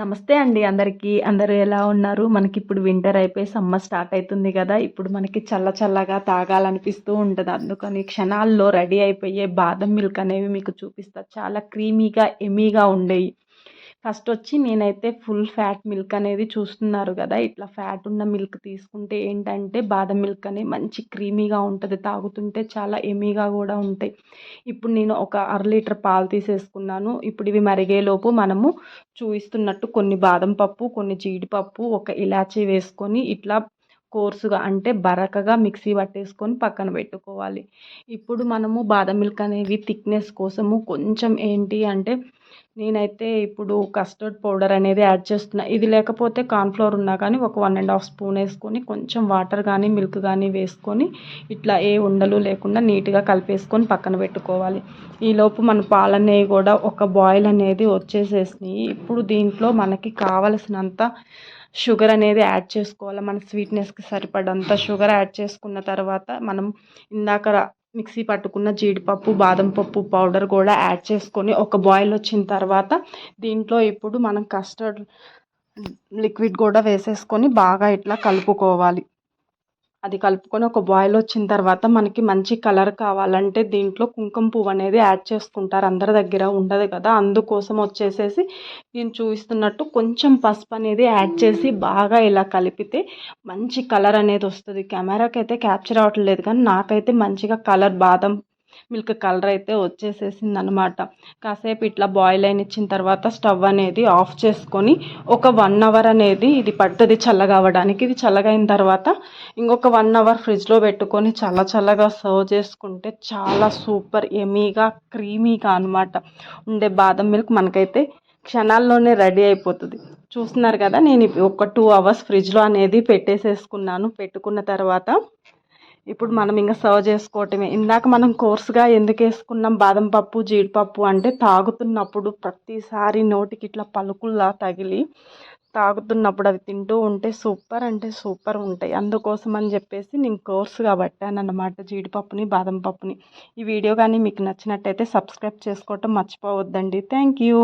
నమస్తే అండి అందరికీ. అందరూ ఎలా ఉన్నారు? మనకి ఇప్పుడు వింటర్ అయిపోయి సమ్మర్ స్టార్ట్ అవుతుంది కదా. ఇప్పుడు మనకి చల్ల చల్లగా తాగాలనిపిస్తూ ఉంటుంది. అందుకని క్షణాల్లో రెడీ అయిపోయే బాదం మిల్క్ అనేవి మీకు చూపిస్తా. చాలా క్రీమీగా ఎమీగా ఉండేవి ఫస్ట్ వచ్చి నేనైతే ఫుల్ ఫ్యాట్ మిల్క్ అనేది చూస్తున్నారు కదా ఇట్లా ఫ్యాట్ ఉన్న మిల్క్ తీసుకుంటే ఏంటంటే బాదం మిల్క్ అనేది మంచి క్రీమీగా ఉంటుంది తాగుతుంటే చాలా ఎమీగా కూడా ఉంటాయి. ఇప్పుడు నేను ఒక అర లీటర్ పాలు తీసేసుకున్నాను. ఇప్పుడు ఇవి మరిగేలోపు మనము చూపిస్తున్నట్టు కొన్ని బాదం పప్పు కొన్ని జీడిపప్పు ఒక ఇలాచీ వేసుకొని ఇట్లా కోర్సుగా అంటే బరకగా మిక్సీ పట్టేసుకొని పక్కన పెట్టుకోవాలి. ఇప్పుడు మనము బాదం మిల్క్ అనేవి థిక్నెస్ కోసము కొంచెం ఏంటి అంటే నేనైతే ఇప్పుడు కస్టర్డ్ పౌడర్ అనేది యాడ్ చేస్తున్నా. ఇది లేకపోతే కార్న్ఫ్లోర్ ఉన్నా కానీ ఒక వన్ అండ్ హాఫ్ స్పూన్ వేసుకొని కొంచెం వాటర్ కానీ మిల్క్ కానీ వేసుకొని ఇట్లా ఏ ఉండలు లేకుండా నీట్గా కలిపేసుకొని పక్కన పెట్టుకోవాలి. ఈలోపు మన పాలనేవి కూడా ఒక బాయిల్ అనేది వచ్చేసేసినాయి. ఇప్పుడు దీంట్లో మనకి కావలసినంత షుగర్ అనేది యాడ్ చేసుకోవాలి. మన స్వీట్నెస్కి సరిపడంత షుగర్ యాడ్ చేసుకున్న తర్వాత మనం ఇందాక మిక్సీ పట్టుకున్న జీడిపప్పు బాదం పప్పు పౌడర్ కూడా యాడ్ చేసుకొని ఒక బాయిల్ వచ్చిన తర్వాత దీంట్లో ఇప్పుడు మనం కస్టర్డ్ లిక్విడ్ కూడా వేసేసుకొని బాగా ఇట్లా కలుపుకోవాలి. అది కలుపుకొని ఒక బాయిల్ వచ్చిన తర్వాత మనకి మంచి కలర్ కావాలంటే దీంట్లో కుంకుమ పువ్వు అనేది యాడ్ చేసుకుంటారు. అందరి దగ్గర ఉండదు కదా. అందుకోసం వచ్చేసేసి నేను చూపిస్తున్నట్టు కొంచెం పసుపు అనేది యాడ్ చేసి బాగా ఇలా కలిపితే మంచి కలర్ అనేది వస్తుంది. కెమెరాకి అయితే క్యాప్చర్ అవ్వట్లేదు కానీ నాకైతే మంచిగా కలర్ బాదం మిల్క్ కలర్ అయితే వచ్చేసేసింది అనమాట కాసేపు ఇట్లా బాయిల్ అయిన ఇచ్చిన తర్వాత స్టవ్ అనేది ఆఫ్ చేసుకొని ఒక వన్ అవర్ అనేది ఇది పడుతుంది చల్లగా అవ్వడానికి ఇది చల్లగా అయిన తర్వాత ఇంకొక వన్ అవర్ ఫ్రిడ్జ్లో పెట్టుకొని చల్ల చల్లగా సర్వ్ చేసుకుంటే చాలా సూపర్ ఎమీగా క్రీమీగా అనమాట ఉండే బాదం మిల్క్ మనకైతే క్షణాల్లోనే రెడీ అయిపోతుంది. చూస్తున్నారు కదా నేను ఒక టూ అవర్స్ ఫ్రిడ్జ్లో అనేది పెట్టేసేసుకున్నాను. పెట్టుకున్న తర్వాత ఇప్పుడు మనం ఇంకా సర్వ్ చేసుకోవటమే. ఇందాక మనం కోర్సుగా ఎందుకు వేసుకున్నాం? బాదం పప్పు జీడిపప్పు అంటే తాగుతున్నప్పుడు ప్రతిసారి నోటికి ఇట్లా పలుకుల్లా తగిలి తాగుతున్నప్పుడు అవి తింటూ ఉంటే సూపర్ అంటే సూపర్ ఉంటాయి. అందుకోసం అని చెప్పేసి నేను కోర్సుగా పట్టాను జీడిపప్పుని బాదం పప్పుని. ఈ వీడియో కానీ మీకు నచ్చినట్టయితే సబ్స్క్రైబ్ చేసుకోవటం మర్చిపోవద్దండి. Thank you